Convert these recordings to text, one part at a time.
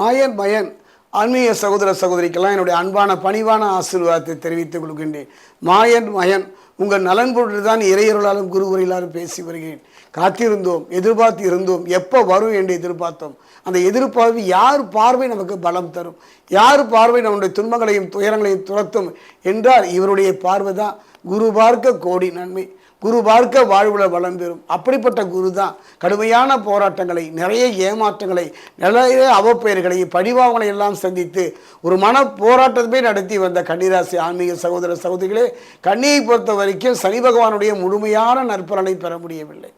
மாயன் மயன் ஆன்மீக சகோதர சகோதரிக்கெல்லாம் என்னுடைய அன்பான பணிவான ஆசீர்வாதத்தை தெரிவித்துக் கொள்கின்றேன். மாயன் மயன் உங்கள் நலன் பொருட்டு தான் இறையருளாலும் குருவுரையிலாலும் பேசி வருகிறேன். காத்திருந்தோம் எதிர்பார்த்து இருந்தோம் எப்போ வரும் என்று எதிர்பார்த்தோம். அந்த எதிர்பார்ப்பு யார் பார்வை நமக்கு பலம் தரும்? யார் பார்வை நம்முடைய துன்பங்களையும் துயரங்களையும் துரத்தும்? என்றால் இவருடைய பார்வை தான் குரு பார்க்க கோடி நன்மை. குரு பார்க்க வாழ்வுல வளம் பெறும் அப்படிப்பட்ட குரு தான் கடுமையான போராட்டங்களை நிறைய ஏமாற்றங்களை நிறைய அவப்பெயர்களை படிவாங்களை எல்லாம் சந்தித்து ஒரு மன போராட்டத்தை நடத்தி வந்த கன்னிராசி ஆன்மீக சகோதர சகோதரிகளே கன்னியை பொறுத்த வரைக்கும் சனி பகவானுடைய முழுமையான நற்பலனை பெற முடியவில்லை.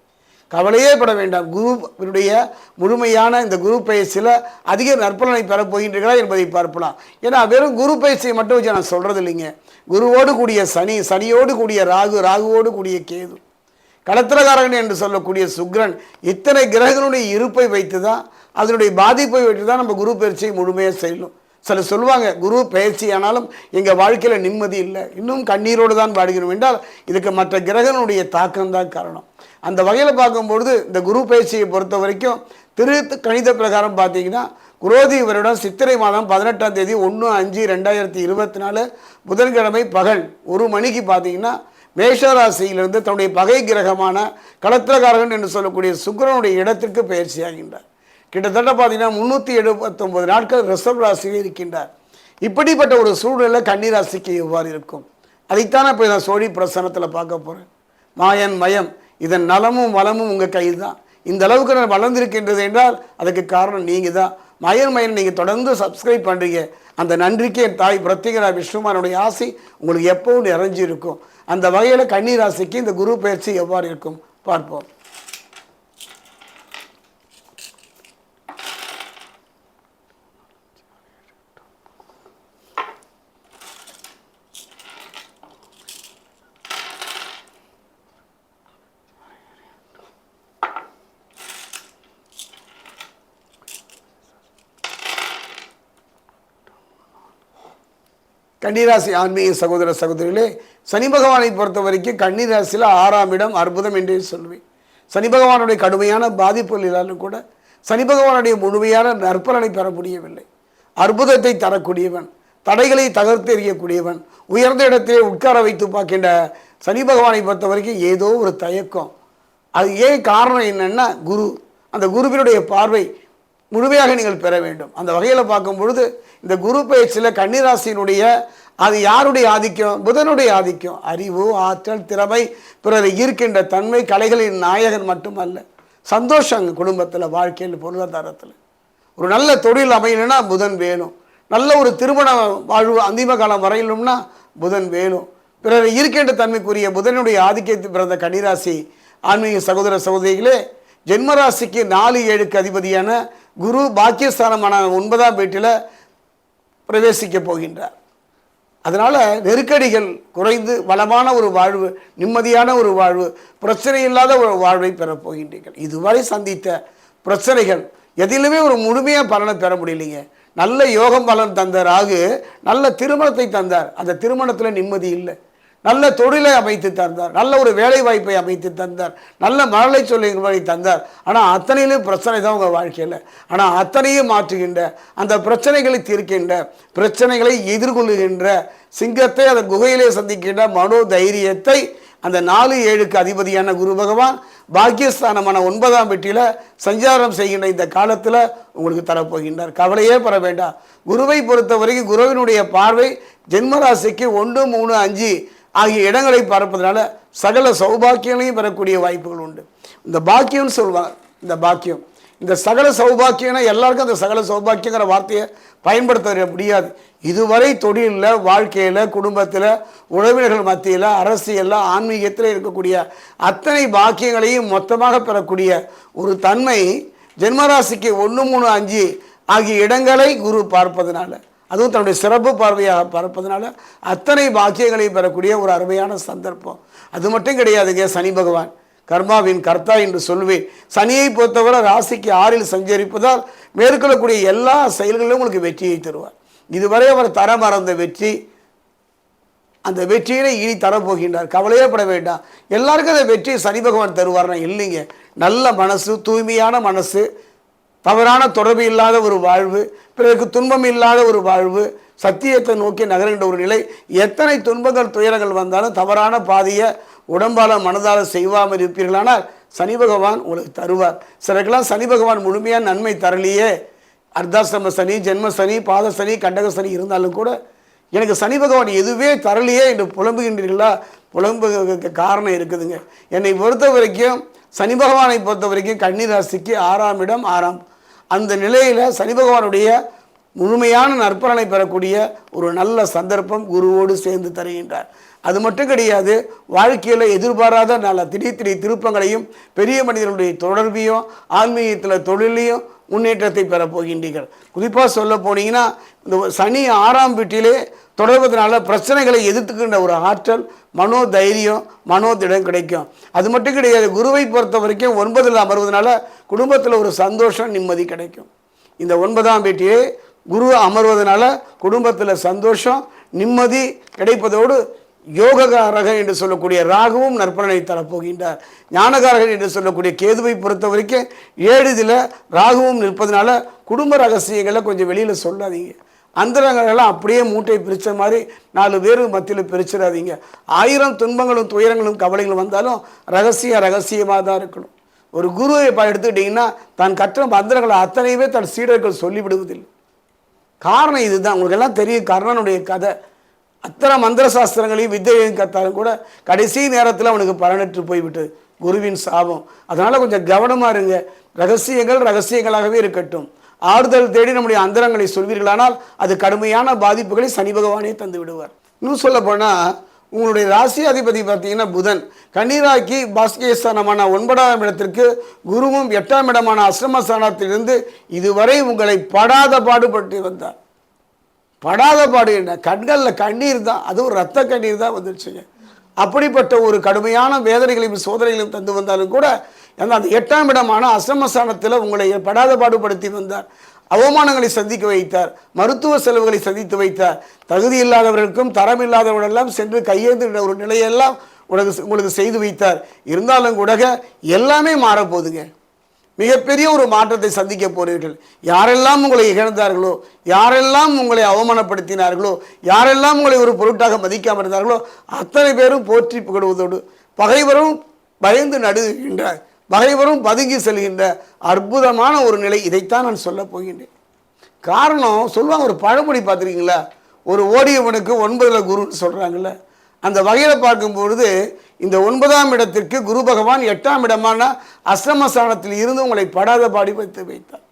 கவலையே பட வேண்டாம். குருவினுடைய முழுமையான இந்த குரு பயிற்சியில் அதிக நற்பலனை பெறப் போகின்றீர்களா என்பதை பார்க்கலாம் ஏன்னா வெறும் குரு பயிற்சியை மட்டும் வச்சு நான் சொல்கிறது இல்லைங்க குருவோடு கூடிய சனி சனியோடு கூடிய ராகு ராகுவோடு கூடிய கேது. களத்திரகாரகன் என்று சொல்லக்கூடிய சுக்ரன் இத்தனை கிரகங்களுடைய இருப்பை வைத்து தான் அதனுடைய பாதிப்பை வைத்து தான் நம்ம குரு பயிற்சியை முழுமையாக செய்யணும். சில சொல்லுவாங்க குரு பயிற்சி ஆனாலும் எங்கள் வாழ்க்கையில் நிம்மதி இல்லை. இன்னும் கண்ணீரோடு தான் பாடுகிறோம் என்றால் இதுக்கு மற்ற கிரகனுடைய தாக்கம் தான் காரணம். அந்த வகையில் பார்க்கும்பொழுது இந்த குரு பயிற்சியை பொறுத்த வரைக்கும் திரு கணித பிரகாரம் பார்த்தீங்கன்னா குரோதி வருடம் சித்திரை மாதம் பதினெட்டாம் தேதி ஒன்று அஞ்சு ரெண்டாயிரத்தி இருபத்தி நாலு புதன்கிழமை பகல் ஒரு மணிக்கு பார்த்தீங்கன்னா மேஷராசியிலிருந்து தன்னுடைய பகை கிரகமான களத்திரகாரகன் என்று சொல்லக்கூடிய சுக்கிரனுடைய இடத்திற்கு பயிற்சியாகின்றார். கிட்டத்தட்ட பார்த்தீங்கன்னா முந்நூற்றி எழுபத்தொம்பது நாட்கள் ரிசர்வ் ராசியில் இருக்கின்றார். இப்படிப்பட்ட ஒரு சூழ்நிலை கன்னிராசிக்கு எவ்வாறு இருக்கும். அதைத்தான் இப்போ நான் சோழி பிரசனத்தில் பார்க்க போகிறேன் மாயன் மயம் இதன் நலமும் வளமும் உங்கள் கையில் தான் இந்த அளவுக்கு நான் வளர்ந்திருக்கின்றது என்றால் அதுக்கு காரணம் நீங்கள் தான் மயன் மயன் நீங்கள் தொடர்ந்து சப்ஸ்கிரைப் பண்ணுறீங்க அந்த நன்றிக்கு என் தாய் பிரத்யேகரா விஷ்ணுமானுடைய ஆசை உங்களுக்கு எப்பவும் நிறைஞ்சிருக்கும். அந்த வகையில் கன்னிராசிக்கு இந்த குரு பயிற்சி எவ்வாறு இருக்கும்? பார்ப்போம். கன்னிராசி ஆன்மீக சகோதர சகோதரிகளே சனி பகவானை பொறுத்த வரைக்கும் கன்னிராசியில் ஆறாம் இடம் அற்புதம் என்றே சொல்வேன் சனி பகவானுடைய கடுமையான பாதிப்புகள் இல்லாலும் கூட சனி பகவானுடைய முழுமையான நற்பலனை பெற முடியவில்லை அற்புதத்தை தரக்கூடியவன் தடைகளை தகர்த்து எறியக்கூடியவன் உயர்ந்த இடத்திலே உட்கார வைத்து பார்க்கின்ற சனி பகவானை பொறுத்த வரைக்கும் ஏதோ ஒரு தயக்கம். அது ஏன் காரணம் என்னென்னா குரு. அந்த குருவினுடைய பார்வை முழுமையாக நீங்கள் பெற வேண்டும். அந்த வகையில் பார்க்கும் பொழுது இந்த குரு பயிற்சியில் கன்னிராசியினுடைய அது யாருடைய ஆதிக்கம்? புதனுடைய ஆதிக்கம். அறிவு ஆற்றல் திறமை பிறரை ஈர்க்கின்ற தன்மை கலைகளின் நாயகன் மட்டுமல்ல சந்தோஷம் குடும்பத்தில் வாழ்க்கையில் பொருளாதாரத்தில். ஒரு நல்ல தொழில் அமையணும்னா புதன் வேணும். நல்ல ஒரு திருமண வாழ்வு அந்திம காலம் வரையிலும்னா புதன் வேணும். பிறரை ஈர்க்கின்ற தன்மைக்குரிய புதனுடைய ஆதிக்கத்தில் பிறந்த கன்னிராசி ஆன்மீக சகோதர சகோதரிகளே ஜென்மராசிக்கு நாலு ஏழுக்கு அதிபதியான குரு பாக்கியஸ்தானமான ஒன்பதாம் வீட்டில் பிரவேசிக்க போகின்றார். அதனால் நெருக்கடிகள் குறைந்து வளமான ஒரு வாழ்வு நிம்மதியான ஒரு வாழ்வு பிரச்சனை இல்லாத ஒரு வாழ்வை பெறப்போகின்றீர்கள் இதுவரை சந்தித்த பிரச்சனைகள் எதிலுமே ஒரு முழுமையாக பலனை பெற முடியலைங்க. நல்ல யோகம் பலன் தந்த ராகு நல்ல திருமணத்தை தந்தார். அந்த திருமணத்தில் நிம்மதி இல்லை. நல்ல தொழிலை அமைத்து தந்தார். நல்ல ஒரு வேலை வாய்ப்பை அமைத்து தந்தார். நல்ல மழலை சொல்லை தந்தார். ஆனால் அத்தனையிலும் பிரச்சனை தான் உங்கள் வாழ்க்கையில். ஆனால் அத்தனையும் மாற்றுகின்ற அந்த பிரச்சனைகளை தீர்க்கின்ற பிரச்சனைகளை எதிர்கொள்ளுகின்ற சிங்கத்தை அந்த குகையிலே சந்திக்கின்ற மனோ தைரியத்தை அந்த நாலு ஏழுக்கு அதிபதியான குரு பகவான் பாக்கியஸ்தானமான ஒன்பதாம் வீட்டில் சஞ்சாரம் செய்கின்ற இந்த காலத்தில் உங்களுக்கு தரப்போகின்றார். கவலையே பெற வேண்டாம். குருவை பொறுத்த வரைக்கும் குருவினுடைய பார்வை ஜென்மராசிக்கு ஒன்று மூணு அஞ்சு ஆகிய இடங்களை பார்ப்பதனால சகல சௌபாக்கியங்களையும் பெறக்கூடிய வாய்ப்புகள் உண்டு. இந்த பாக்கியம்னு சொல்லுவாங்க இந்த பாக்கியம். இந்த சகல சௌபாக்கியம்னா எல்லாருக்கும் அந்த சகல சௌபாக்கியங்கிற வார்த்தையை பயன்படுத்த முடியாது. இதுவரை தொழிலில் வாழ்க்கையில் குடும்பத்தில் உறவினர்கள் மத்தியில் அரசியலில் ஆன்மீகத்தில் இருக்கக்கூடிய அத்தனை பாக்கியங்களையும் மொத்தமாக பெறக்கூடிய ஒரு தன்மை ஜென்மராசிக்கு ஒன்று மூணு அஞ்சு ஆகிய இடங்களை குரு பார்ப்பதனால. அதுவும் தன்னுடைய சிறப்பு பார்வையாக பார்ப்பதனால அத்தனை பாக்கியங்களை பெறக்கூடிய ஒரு அருமையான சந்தர்ப்பம். அது மட்டும் கிடையாதுங்க சனி பகவான். கர்மாவின் கர்த்தா என்று சொல்வேன். சனியை பொறுத்தவரை ராசிக்கு ஆறில் சஞ்சரிப்பதால் மேற்கொள்ளக்கூடிய எல்லா செயல்களிலும் உங்களுக்கு வெற்றியை தருவார். இதுவரை அவர் தர மறந்த வெற்றி அந்த வெற்றியினை இனி தரப்போகின்றார். கவலையே பட வேண்டாம். எல்லாருக்கும் அந்த வெற்றியை சனி பகவான் தருவார்னா இல்லைங்க. நல்ல மனசு தூய்மையான மனசு தவறான தொடர்பு இல்லாத ஒரு வாழ்வு பிறருக்கு துன்பம் இல்லாத ஒரு வாழ்வு சத்தியத்தை நோக்கி நகர்கின்ற ஒரு நிலை எத்தனை துன்பங்கள் துயரங்கள் வந்தாலும் தவறான பாதையை உடம்பால மனதால செய்வாமல் இருப்பீர்களானால் சனி பகவான் உங்களுக்கு தருவார். சிலருக்கெல்லாம் சனி பகவான் முழுமையாக நன்மை தரலையே. அர்த்தாசிரம சனி ஜென்ம சனி பாத சனி கண்டக சனி இருந்தாலும் கூட எனக்கு சனி பகவான் எதுவே தரலையே என்று புலம்புகின்றீர்களா? புலம்புக்கு காரணம் இருக்குதுங்க. என்னை பொறுத்த வரைக்கும் சனி பகவானை பொறுத்த வரைக்கும் கன்னிராசிக்கு ஆறாம் இடம் ஆறாம் அந்த நிலையில் சனி பகவானுடைய முழுமையான நற்பலனை பெறக்கூடிய ஒரு நல்ல சந்தர்ப்பம் குருவோடு சேர்ந்து தருகின்றார். அது மட்டும் கிடையாது வாழ்க்கையில் எதிர்பாராத நல்ல திடீர் திடீர் திருப்பங்களையும் பெரிய மனிதர்களுடைய தொடர்பையும் ஆன்மீகத்தில் தொழிலையும் முன்னேற்றத்தை பெறப் போகின்றீர்கள் குறிப்பாக சொல்ல போனீங்கன்னா இந்த சனி ஆறாம் வீட்டிலே தொடர்வதனால பிரச்சனைகளை எதிர்த்துக்கின்ற ஒரு ஆற்றல் மனோ தைரியம் மனோதிடம் கிடைக்கும். அது மட்டும் கிடையாது குருவை பொறுத்த வரைக்கும் ஒன்பதில் அமர்வதனால குடும்பத்தில் ஒரு சந்தோஷம் நிம்மதி கிடைக்கும். இந்த ஒன்பதாம் வீட்டிலே குரு அமர்வதனால குடும்பத்தில் சந்தோஷம் நிம்மதி கிடைப்பதோடு யோககாரகன் என்று சொல்லக்கூடிய ராகுவும் நற்பலனை தரப்போகின்றார். ஞானகாரகன் என்று சொல்லக்கூடிய கேதுவை பொறுத்த வரைக்கும் ஏழுதில் ராகுவும் நிற்பதனால குடும்ப ரகசியங்களை கொஞ்சம் வெளியில் சொல்லாதீங்க. அந்தரங்களெல்லாம் அப்படியே மூட்டை பிரித்த மாதிரி நாலு பேர் மத்தியில் பிரிச்சிடாதீங்க. ஆயிரம் துன்பங்களும் துயரங்களும் கவலைகளும் வந்தாலும் ரகசியம் ரகசியமாக தான் இருக்கணும். ஒரு குருவை இப்போ எடுத்துக்கிட்டிங்கன்னா தான் கற்ற மந்திரங்களை அத்தனையுமே தன் சீடர்கள் சொல்லிவிடுவதில்லை. காரணம் இதுதான். உங்களுக்கு எல்லாம் தெரியும் கர்ணனுடைய கதை. அத்தனை மந்திர சாஸ்திரங்களையும் வித்தையையும் கத்தாலும் கூட கடைசி நேரத்தில் அவனுக்கு பலனற்று போய்விட்டது. குருவின் சாபம். அதனால் கொஞ்சம் கவனமாக இருங்க. ரகசியங்கள் ரகசியங்களாகவே இருக்கட்டும். ஆறுதல் தேடி நம்முடைய அந்தரங்களை சொல்வீர்களானால் அது கடுமையான பாதிப்புகளை சனி பகவானே தந்து விடுவார். இன்னும் சொல்ல போனால் உங்களுடைய ராசி அதிபதி பார்த்தீங்கன்னா புதன். கன்னிராக்கி பாஸ்கேஸ்தானமான ஒன்பதாம் இடத்திற்கு குருவும் எட்டாம் இடமான அசிரமஸ்தானத்திலிருந்து இதுவரை உங்களை படாத பாடுபட்டு வந்தார். படாத பாடு என்ன? கண்களில் கண்ணீர் தான். அதுவும் ரத்த கண்ணீர் தான் வந்துடுச்சுங்க அப்படிப்பட்ட ஒரு கடுமையான வேதனைகளையும் சோதனைகளையும் தந்து வந்தாலும் கூட ஏன்னா அந்த எட்டாம் இடமான அசமசானத்தில் உங்களை படாத பாடுபடுத்தி வந்தார். அவமானங்களை சந்திக்க வைத்தார். மருத்துவ செலவுகளை சந்தித்து வைத்தார். தகுதி இல்லாதவர்களுக்கும் தரம் இல்லாதவர்களெல்லாம் சென்று கையேந்துகிற ஒரு நிலையெல்லாம் உனக்கு உங்களுக்கு செய்து வைத்தார். இருந்தாலும் கூட எல்லாமே மாறப்போகுதுங்க. மிகப்பெரிய ஒரு மாற்றத்தை சந்திக்க போறீர்கள். யாரெல்லாம் உங்களை இகழ்ந்தார்களோ யாரெல்லாம் உங்களை அவமானப்படுத்தினார்களோ யாரெல்லாம் உங்களை ஒரு பொருட்டாக மதிக்காமல் இருந்தார்களோ அத்தனை பேரும் போற்றி புகழ்வதோடு பகைவரும் பயந்து நடுகின்றார் பகைவரும் பதுங்கி செல்கின்ற அற்புதமான ஒரு நிலை இதைத்தான் நான் சொல்ல போகின்றேன். காரணம் சொல்லுவாங்க ஒரு பழமொழி பார்த்துருக்கீங்களா? ஒரு ஓடியவனுக்கு ஒன்பதில் குருன்னு சொல்கிறாங்கல்ல அந்த வகையில் பார்க்கும்பொழுது இந்த ஒன்பதாம் இடத்திற்கு குரு பகவான் எட்டாம் இடமான அஸ்ரமஸ்தானத்தில் இருந்து உங்களை படாத பாடி வைத்து வைத்தார்.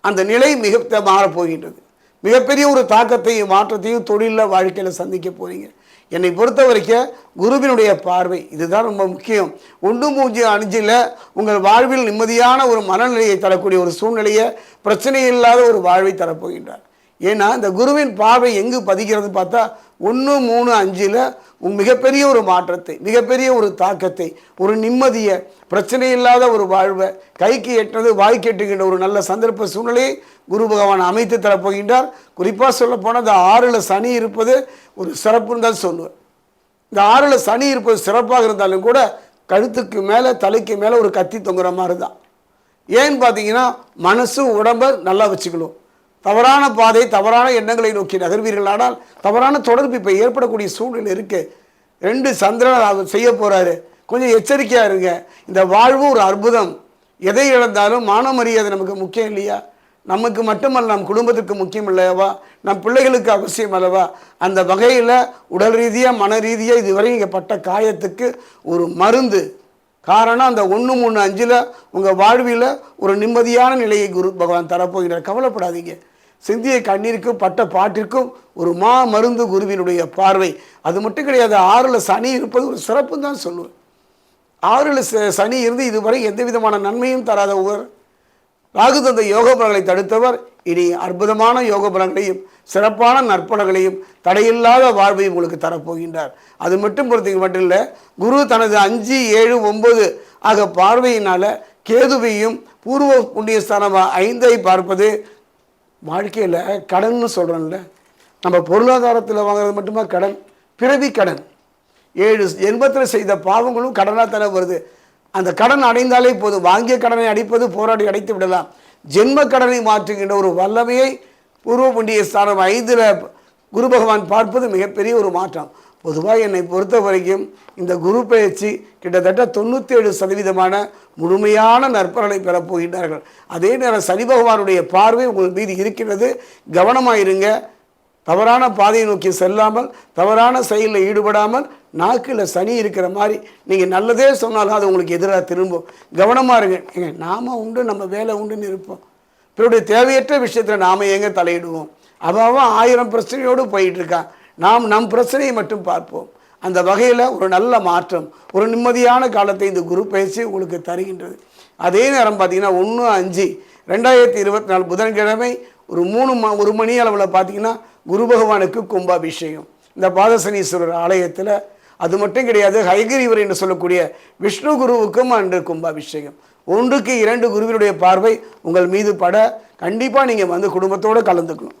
அந்த நிலை மிக மாறப்போகின்றது மிகப்பெரிய ஒரு தாக்கத்தையும் மாற்றத்தையும் தொழிலில் வாழ்க்கையில் சந்திக்க போகிறீங்க என்னை பொறுத்த வரைக்கும் குருவினுடைய பார்வை இதுதான் ரொம்ப முக்கியம். ஒன்று மூஞ்சி அணிஞ்சில் உங்கள் வாழ்வில் நிம்மதியான ஒரு மனநிலையை தரக்கூடிய ஒரு சூழ்நிலையை பிரச்சனை இல்லாத ஒரு வாழ்வை தரப்போகின்றார். ஏன்னா இந்த குருவின் பார்வை எங்கு பதிக்கிறது பார்த்தா ஒன்று மூணு அஞ்சில் மிகப்பெரிய ஒரு மாற்றத்தை மிகப்பெரிய ஒரு தாக்கத்தை ஒரு நிம்மதியை பிரச்சனை இல்லாத ஒரு வாழ்வை கைக்கு எட்டுறது வாய்க்கு எட்டுகின்ற ஒரு நல்ல சந்தர்ப்ப சூழ்நிலையை குரு பகவான் அமைத்து தரப்போகின்றார். குறிப்பாக சொல்லப்போனால் இந்த ஆறில் சனி இருப்பது ஒரு சிறப்புன்னு தான் சொல்லுவேன். இந்த ஆறில் சனி இருப்பது சிறப்பாக இருந்தாலும் கூட கழுத்துக்கு மேலே தலைக்கு மேலே ஒரு கத்தி தொங்குற மாதிரி தான் ஏன்னு பார்த்தீங்கன்னா மனசும் உடம்பை நல்லா வச்சுக்கணும். தவறான பாதை தவறான எண்ணங்களை நோக்கி நகர்வீர்களானால் தவறான தொடர்பு இப்போ ஏற்படக்கூடிய சூழ்நிலை இருக்கு. ரெண்டு சந்திரன் அவர் செய்ய போகிறாரு கொஞ்சம் எச்சரிக்கையாக இருங்க. இந்த வாழ்வு ஒரு அற்புதம். எதை இழந்தாலும் மான மரியாதை நமக்கு முக்கியம் இல்லையா? நமக்கு மட்டுமல்ல நம் குடும்பத்துக்கு முக்கியம் இல்லையவா நம் பிள்ளைகளுக்கு அவசியம் அல்லவா? அந்த வகையில் உடல் ரீதியாக மன ரீதியாக இதுவரை இங்கே பட்ட காயத்துக்கு ஒரு மருந்து. காரணம் அந்த ஒன்று மூணு அஞ்சில் உங்கள் வாழ்வில் ஒரு நிம்மதியான நிலையை குரு பகவான் தரப்போகிறார். கவலைப்படாதீங்க. சிந்திய கண்ணீருக்கும் பட்ட பாட்டிற்கும் ஒரு மா மருந்து குருவினுடைய பார்வை. அது மட்டும் கிடையாது ஆறில் சனி இருப்பது ஒரு சிறப்பு தான் சொல்லுவேன். ஆறில் ச- சனி இருந்து இதுவரை எந்த விதமான நன்மையும் தராத ஒருவர். ராகு தந்த யோக பலங்களை தடுத்தவர். இனி அற்புதமான யோக பலங்களையும் சிறப்பான நற்பலங்களையும் தடையில்லாத வாழ்வையும் உங்களுக்கு தரப்போகின்றார். அது மட்டும் பொறுத்தவங்க மட்டும் இல்லை குரு தனது அஞ்சு ஏழு ஒன்பது ஆக பார்வையினால கேதுவையும் பூர்வ புண்ணியஸ்தானமாக ஐந்தை பார்ப்பது வாழ்க்கையில் கடன்னு சொல்கிறோம்ல நம்ம பொருளாதாரத்தில் வாங்குறது மட்டுமா கடன் பிறவி கடன். ஏழு எண்பத்தில் செய்த பாவங்களும் கடனாக தானே வருது. அந்த கடன் அடைந்தாலே போதும். வாங்கிய கடனை அடிப்பது போராடி அடைத்து விடலாம். ஜென்ம கடனை மாற்றுகின்ற ஒரு வல்லமையை பூர்வ புண்ணிய ஸ்தானம் ஐந்தில் குரு பகவான் பார்ப்பது மிகப்பெரிய ஒரு மாற்றம். பொதுவாக என்னை பொறுத்த வரைக்கும் இந்த குரு பயிற்சி கிட்டத்தட்ட தொண்ணூற்றேழு சதவீதமான முழுமையான நற்பலனை பெறப்போகின்றார்கள் அதே நேரம் சனி பகவானுடைய பார்வை உங்கள் மீது இருக்கிறது கவனமாக இருங்க தவறான பாதையை நோக்கி செல்லாமல் தவறான செயலில் ஈடுபடாமல் நாக்கில் சனி இருக்கிற மாதிரி நீங்கள் நல்லதே சொன்னாலும் அது உங்களுக்கு எதிராக திரும்பும். கவனமாக இருங்க. ஏங்க நாம உண்டு நம்ம வேலை உண்டுன்னு இருப்போம். பிறருடைய தேவையற்ற விஷயத்தில் நாம எங்கே தலையிடுவோம்? அவன் அவன் ஆயிரம் பிரச்சனையோடு போயிட்டுருக்கான் நாம் நம் பிரச்சனையை மட்டும் பார்ப்போம். அந்த வகையில் ஒரு நல்ல மாற்றம் ஒரு நிம்மதியான காலத்தை இந்த குரு பயிற்சி உங்களுக்கு தருகின்றது. அதே நேரம் பார்த்தீங்கன்னா ஒன்று அஞ்சு ரெண்டாயிரத்தி இருபத்தி நாலு புதன்கிழமை ஒரு மூணு ம ஒரு மணி அளவில் பார்த்தீங்கன்னா குரு பகவானுக்கு கும்பாபிஷேகம். இந்த பாதசனீஸ்வரர் ஆலயத்தில் அது மட்டும் கிடையாது ஹைகிரிவர் என்று சொல்லக்கூடிய விஷ்ணு குருவுக்கும் அன்று கும்பாபிஷேகம். ஒன்றுக்கு இரண்டு குருவினுடைய பார்வை உங்கள் மீது பட கண்டிப்பாக நீங்கள் வந்து குடும்பத்தோடு கலந்துக்கணும்.